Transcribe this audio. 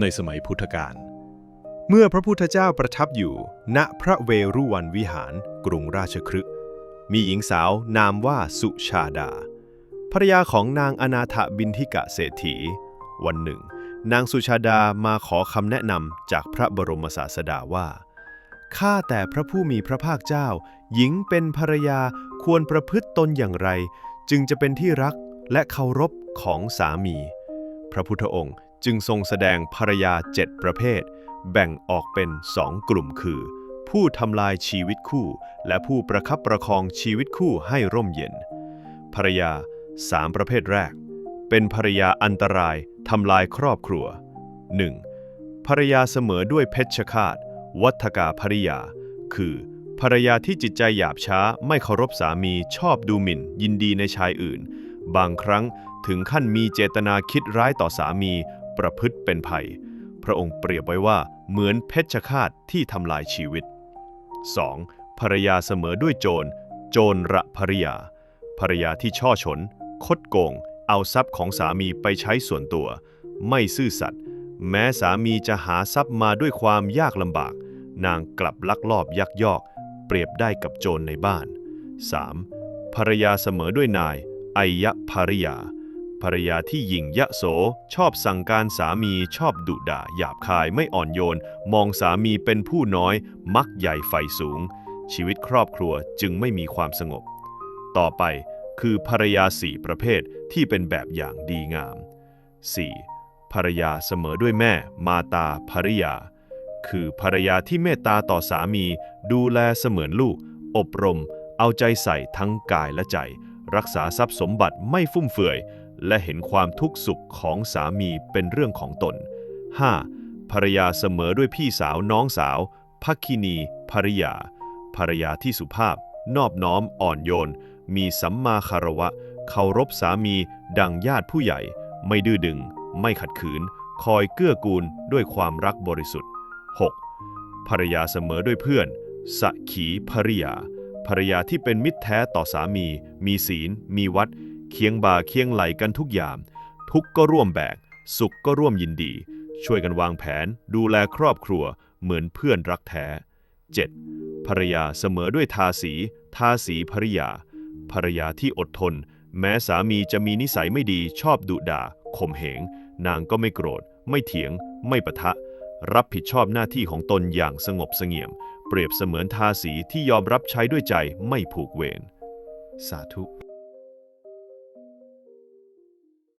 ในสมัยพุทธกาล เมื่อพระพุทธเจ้าประทับอยู่ ณพระเวรุวันวิหารกรุงราชคฤห์มีหญิงสาวนามว่าสุชาดา ภรรยาของนางอนาถบินทิกะเศรษฐี วันหนึ่ง นางสุชาดามาขอคำแนะนำจากพระบรมศาสดาว่าข้าแต่พระผู้มีพระภาคเจ้า หญิงเป็นภรรยาควรประพฤติตนอย่างไร จึงจะเป็นที่รักและเคารพของสามี พระพุทธองค์ จึงทรงแสดงภรรยาเจ็ดประเภท แบ่งออกเป็นสองกลุ่มคือ ผู้ทำลายชีวิตคู่ และผู้ประคับประคองชีวิตคู่ให้ร่มเย็น ภรรยาสามประเภทแรก เป็นภรรยาอันตรายทำลายครอบครัว 1. ภรรยาเสมอด้วยเพชฌฆาต วัฏกาภริยา คือ ภรรยาที่จิตใจหยาบช้า ไม่เคารพสามีชอบดูหมิ่น ยินดีในชายอื่น บางครั้งถึงขั้นมีเจตนาคิดร้ายต่อสามี ประพฤติเป็นภัย พระองค์เปรียบไว้ว่าเหมือนเพชฌฆาตที่ทำลายชีวิต 2. ภรรยาเสมอด้วยโจร โจรระภรยา ภรรยาที่ช่อฉน คดโกง เอาทรัพย์ของสามีไปใช้ส่วนตัว ไม่ซื่อสัตย์แม้สามีจะหาทรัพย์มาด้วยความยากลำบาก นางกลับลักลอบยักยอก เปรียบได้กับโจรในบ้าน 3. ภรรยาเสมอด้วยนายไอยะภริยา ภรรยาที่หยิ่งยะโส ชอบสั่งการสามีชอบดุด่าหยาบคายไม่อ่อนโยน มองสามีเป็นผู้น้อย มักใหญ่ไฟสูง ชีวิตครอบครัวจึงไม่มีความสงบ ต่อไปคือภรรยาสี่ประเภทที่เป็นแบบอย่างดีงาม 4. ภรรยาเสมอด้วยแม่ มาตาภริยา คือภรรยาที่เมตตาต่อสามี ดูแลเสมือนลูก อบรม เอาใจใส่ทั้งกายและใจ รักษาทรัพย์สมบัติไม่ฟุ่มเฟือย และเห็นความทุกข์สุขของสามีเป็นเรื่องของตน 5. ภรรยาเสมอด้วยพี่สาวน้องสาวภักคินีภริยา ภรรยาที่สุภาพ นอบน้อมอ่อนโยน มีสัมมาคารวะ เคารพสามีดังญาติผู้ใหญ่ ไม่ดื้อดึง ไม่ขัดขืน คอยเกื้อกูลด้วยความรักบริสุทธิ์ 6. ภรรยาเสมอด้วยเพื่อนสกขีภริยา ภรรยาที่เป็นมิตรแท้ต่อสามี มีศีล มีวัด เคียงบ่าเคียงไหลกันทุกอย่างทุกก็ร่วมแบก สุขก็ร่วมยินดี ช่วยกันวางแผน ดูแลครอบครัว เหมือนเพื่อนรักแท้ 7. ภรรยาเสมอด้วยทาสี ทาสีภริยาภรรยาที่อดทน แม้สามีจะมีนิสัยไม่ดีชอบดุด่าข่มเหง นางก็ไม่โกรธ ไม่เถียง ไม่ปะทะ รับผิดชอบหน้าที่ของตนอย่างสงบเสงี่ยม เปรียบเสมือนทาสีที่ยอมรับใช้ด้วยใจไม่ผูกเวรสาธุ